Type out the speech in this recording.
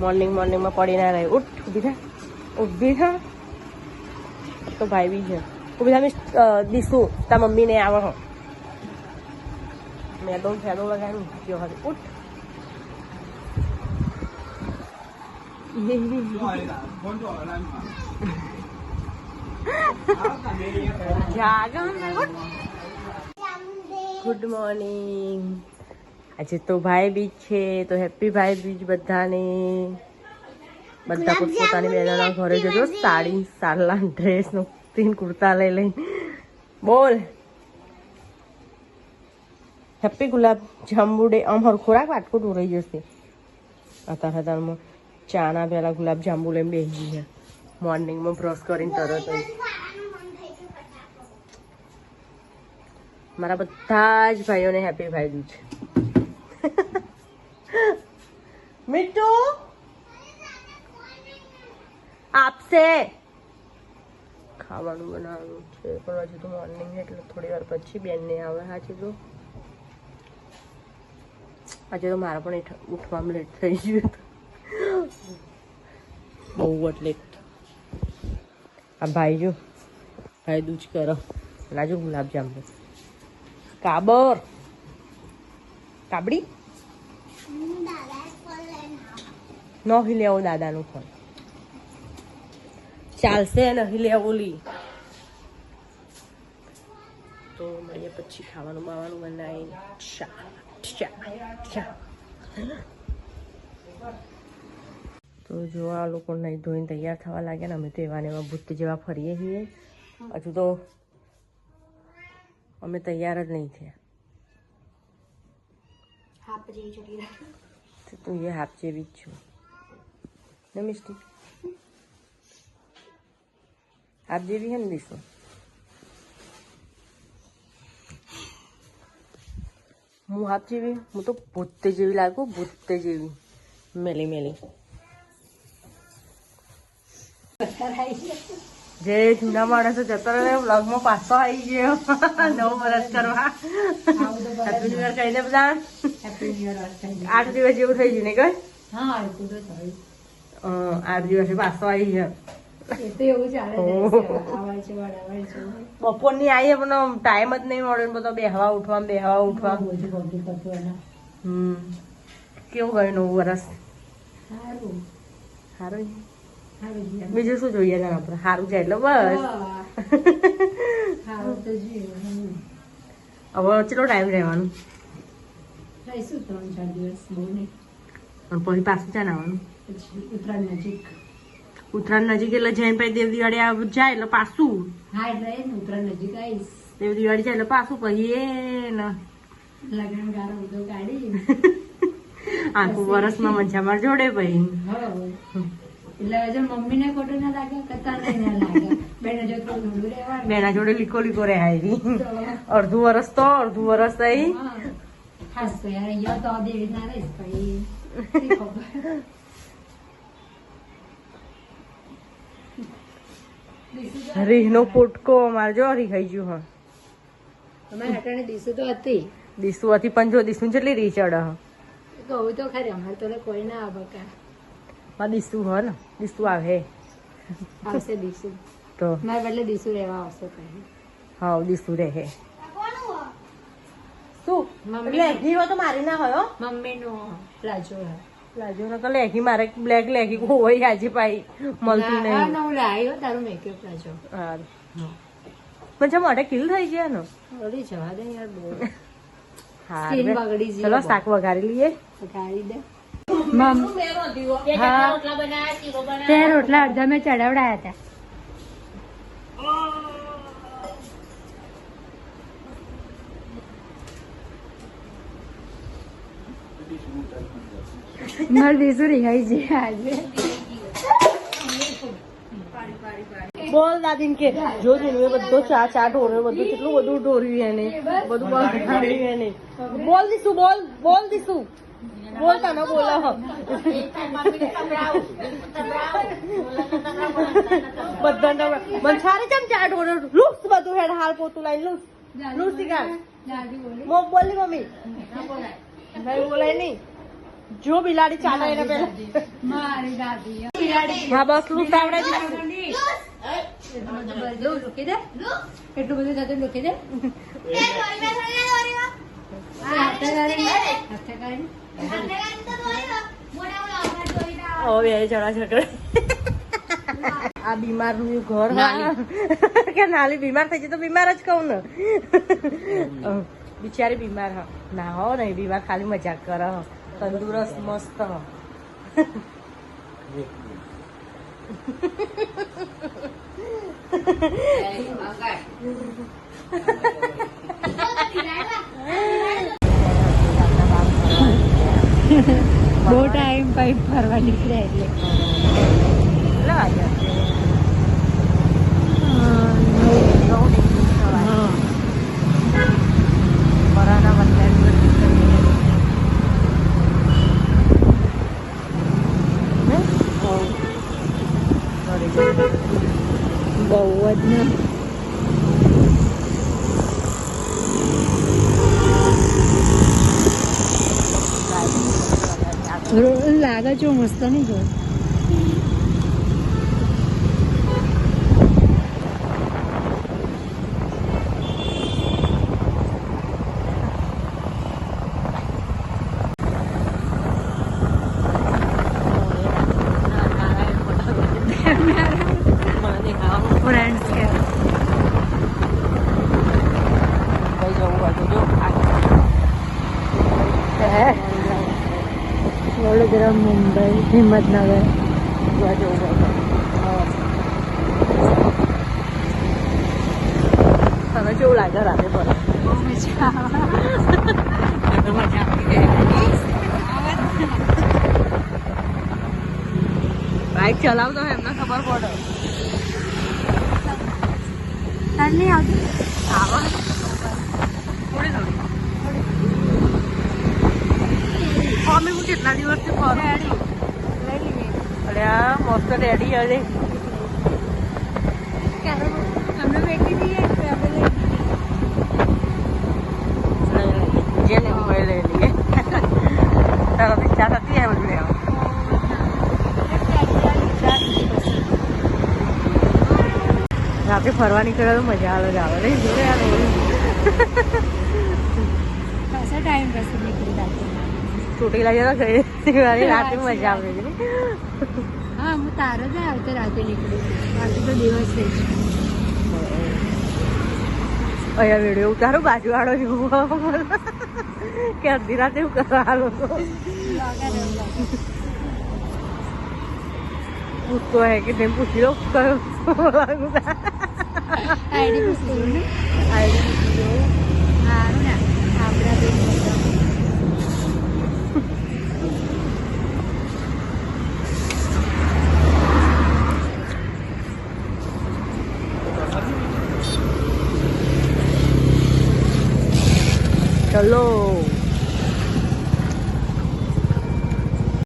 Morning મોર્નિંગમાં પડી ના રહે. ઉઠ ઊભી થા. ઊભી થા. તો ભાઈ બી છે. ઊભી થા મિસ દીસું તાર મમ્મીને આવે હો. મેં તો ફેલો લગાવ્યું જો હવે. ઉઠ. ગુડ મોર્નિંગ આજે તો ભાઈ બીજ છે તો હેપી ભાઈ બીજ બધાને. બધા પોતપોતાની બહેનોના ઘરે જજો સાડી સાલા ડ્રેસ નો તીન કુર્તા લઈ લઈ બોલ. Happy gulab jamun day. આમ હરખોરાક વાટકું ઢોરાઈ જશે. અત્યારે અત્યારમાં ચાના પહેલાં ગુલાબ જાંબુ લઈને બેસી ગયા. મોર્નિંગમાં બ્રશ કરીને તરત જ. મારા બધા જ ભાઈઓને હેપી ભાઈ દૂજ મીઠુ આપશે ખાવાનું બનાવવાનું છે પણ હજુ તો મોર્નિંગ છે એટલે થોડી વાર પછી બેનને આવે હાજી તો. આજે તો મારા પણ ઉઠવા લેટ થઈ ગયું બહુ જ લેટ આ ભાઈ જો, ભાઈ દૂજ કરો. લાજો ગુલાબજાંબુ. કાબર. કાબડી? નહીં લેવો દાદાનું ફોન. ચાલશે નહીં લેવું લી. તો મળીએ પછી ખાવાનું બાવાનું બનાવીને તો જો આ લોકો નહીં ધોઈને તૈયાર થવા લાગ્યા ને અમે તો એવા ને એવા ભૂત જેવા ફરીએ છીએ. હજુ તો અમે તૈયાર જ નહીં થયા. તો તું એ હાફ જેવી જ છું. ને મિસ્ટી હાફ જેવી હે ને દીસો હું હાફ જેવી હું તો ભૂતે જેવી લાગુ ભૂતે જેવી. મેલી મેલી. જે જૂના માણસો જતો રહે લગમાં પાછો આવી ગયો. નવ વર્ષ કરવા. હેપી ન્યુ યર કહીને બધા. આઠ દિવસ જેવું થઈ ગયું ને કઈ? આઠ દિવસે પાછો આવી છે. બપોરની આવી પણ ટાઈમ જ નહીં મળ્યો બધો બેહવા ઉઠવા બેહવા ઉઠવા. હમ. કેવું ગયું નવું વરસ? સારું. બીજું શું જોઈએ આપણે સારું છે એટલે બસ. હવે કેટલો ટાઈમ રહેવાનું? અને પછી પાછું ત્યાં આવવાનું ઉત્તરાયણ નજીક એટલે જૈનભાઈ દેવ દિવાળી આ જાય એટલે પાછું. દેવ દિવાળી જાય એટલે પાછું પછી એ ને આખું વરસમાં મજા માર જોડે પછી એટલે હજુ મમ્મીને ખોટું ના લાગે કતા ના લાગે. બેને જો રહેવાનું. બેના જોડે લીકો લીકો રહે અડધું વરસ તો અડધું વરસ થઈ. હા. ખાસ તો યાર અહીંયા તો દેવી ના રહીશ શી ખબર. રીહનો પોટકો મારે જો હરી ખાઈ ગયું હા. અમારે અટાણે દીસુ તો હતી. દીસુ હતી પણ જો દીસુ જેટલી રી ચડ હ. કહું તો ખરી અમારે તો કોઈ ના આવે કા માં દીસુ હ ને દીસુ આવે. આવશે દીસુ તો. મારે બદલે દીસુ રહેવા આવશે હા દીસુ રહે. શું? મમ્મી- લેગી હો તો મારી ના હોય પ્લાઝો તો લેગી મારે બ્લેક લેગી હોય આજે પાઈ મળતી નહીં. હું તારું મેકઅપ પ્લાઝો. પણ કિલ થઈ ગયા નો? જવા દે યાર બહુ. ચલો શાક વઘારી લઈએ. ગાળી દે. તે રોટલા અડધા મેં ચડાવડાયા હતા. મારે દીસુ ખાઈ છે આજે. બોલ દાદી કે જો ને બધો ચા ચા ઢોર્યો બધું કેટલું બધું ઢોર્યું એને બધું બગાડ્યું એને. બોલ દીશું બોલ બોલ દીશું બોલ ન બોલો. હ બધા મને સારી કેમ ચા ઢોર્યો લૂસ બધું હેડ હાલ પોતું લાઈ લૂસ લૂસ શીખાડ મો બોલી મમ્મી. બોલાય નહીં. જો બિલાડી ચાલે એને પેલા મારી દાદી. બિલાડી. હા બસ લૂંટ આવડે મૂકી દે એટલું બધું થતું મૂકી દે. હાથે કરીને હાથે કરીને હવે જણા ઝઘડે. આ બીમારનું ઘર હા. કે નાલી બીમાર થઈ જાય તો બીમાર જ કહું ને. બિચારી બીમાર હ. ના હો નહીં બીમાર ખાલી મજાક કરે તંદુરસ્ત મસ્ત બહુ ટાઈમ પછી ફરવા નીકળ્યા એટલે કેટલા વાગ્યા નવ ડિગ્રી સવારે. બરાના બદલાય બહુ જ ને લાગે જો મસ્ત નહીં જો ફ્રેન્ડ્સ કે વડોદરા મુંબઈ હિંમતનગર તને કેવું લાગે રાતે પર બહુ મજા બાઇક ચલાવતો હોય એમને ખબર પડે તને નહીં આવતું આવે થોડી થોડી મમ્મી હું કેટલા દિવસથી ફરું અરે આ મસ્ત રેડી બેઠી દઈએ આપણે લઈ લઈએ? તારો ઈચ્છા થતી બધું લેવા રાતે ફરવા નીકળે તો મજા આવે જ આવે ટાઈમ પછી ચોટીલા જતા ગઈ રાતે મજા આવે છે. હા હું તારો જ આવતે રાતે નીકળી. બાકી તો દિવસ છે. અહીંયા વીડિયો ઉતારો બાજુવાળો જોવો કે અડધી રાતે હું કરવા લોકો પૂછતો હે કે તેમ પૂછી લો કયો? આઈડી પૂછી આઈડી પૂછી લો સારું ને આપણા બે બધા. ચલો